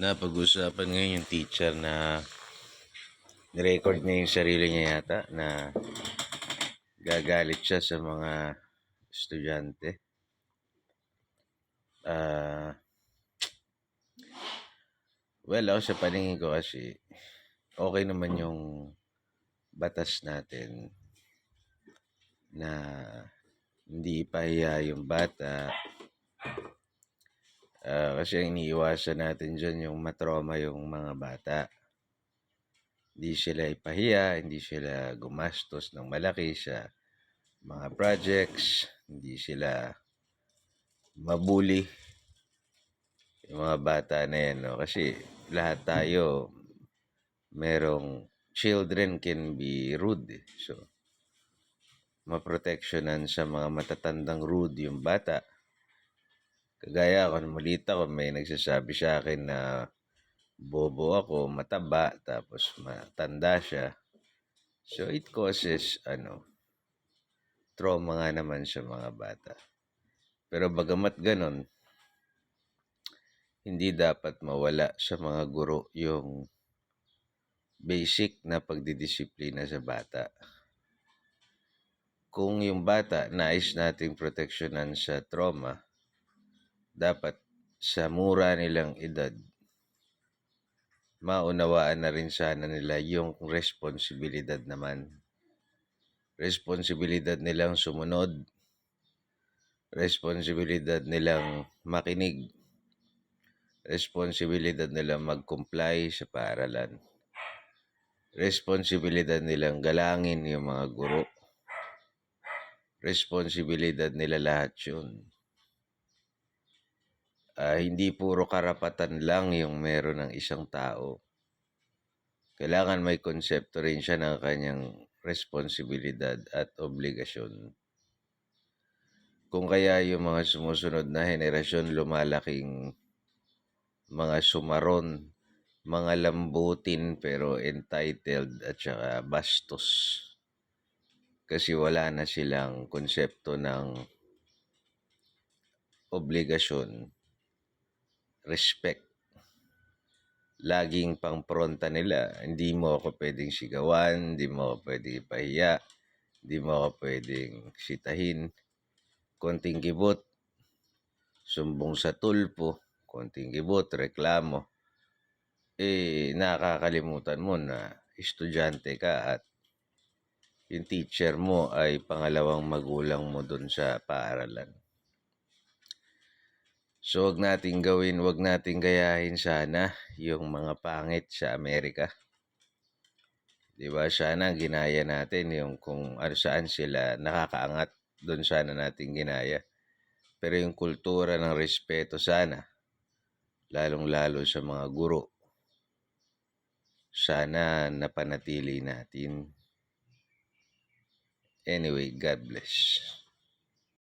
na pag-usapan ngayon yung teacher na nirecord niya yung sarili niya yata na gagalit siya sa mga estudyante. Ah, well, ako sa paningin ko kasi okay naman yung batas natin na hindi ipahiya yung bata Ah, kasi ang iniiwasan natin dyan yung matroma yung mga bata. Hindi sila ipahiya, hindi sila gumastos ng malaki sa mga projects, hindi sila mabuli yung mga bata na yan. No? Kasi lahat tayo, merong children can be rude. eh. So, maproteksyonan sa mga matatandang rude yung bata. Kagaya ako, nung maliit ako, may nagsasabi sa akin na bobo ako, mataba, tapos matanda siya. So, it causes, ano, trauma nga naman sa mga bata. Pero bagamat ganon, hindi dapat mawala sa mga guro yung basic na pagdidisiplina sa bata. Kung yung bata nais nating proteksyonan sa trauma, dapat sa mura nilang edad, maunawaan na rin sana nila yung responsibilidad naman. Responsibilidad nilang sumunod, responsibilidad nilang makinig, responsibilidad nilang mag-comply sa paaralan, responsibilidad nilang galangin yung mga guro, responsibilidad nila lahat yun ah, hindi puro karapatan lang yung meron ng isang tao. Kailangan may konsepto rin siya ng kanyang responsibilidad at obligasyon. Kung kaya yung mga sumusunod na henerasyon lumalaking mga sumaron, mga lambutin pero entitled at saka bastos. Kasi wala na silang konsepto ng obligasyon respect. Laging pangpronta nila, hindi mo ako pwedeng sigawan, hindi mo ako pwedeng ipahiya, hindi mo ako pwedeng sitahin. Konting kibot, sumbong sa tulpo, konting kibot, reklamo. Eh, nakakalimutan mo na estudyante ka at yung teacher mo ay pangalawang magulang mo doon sa paaralan. So, wag nating gawin, wag nating gayahin sana yung mga pangit sa Amerika. Di ba? Sana ginaya natin yung kung ano saan sila nakakaangat, doon sana natin ginaya. Pero yung kultura ng respeto sana, lalong-lalo sa mga guro, sana napanatili natin. Anyway, God bless.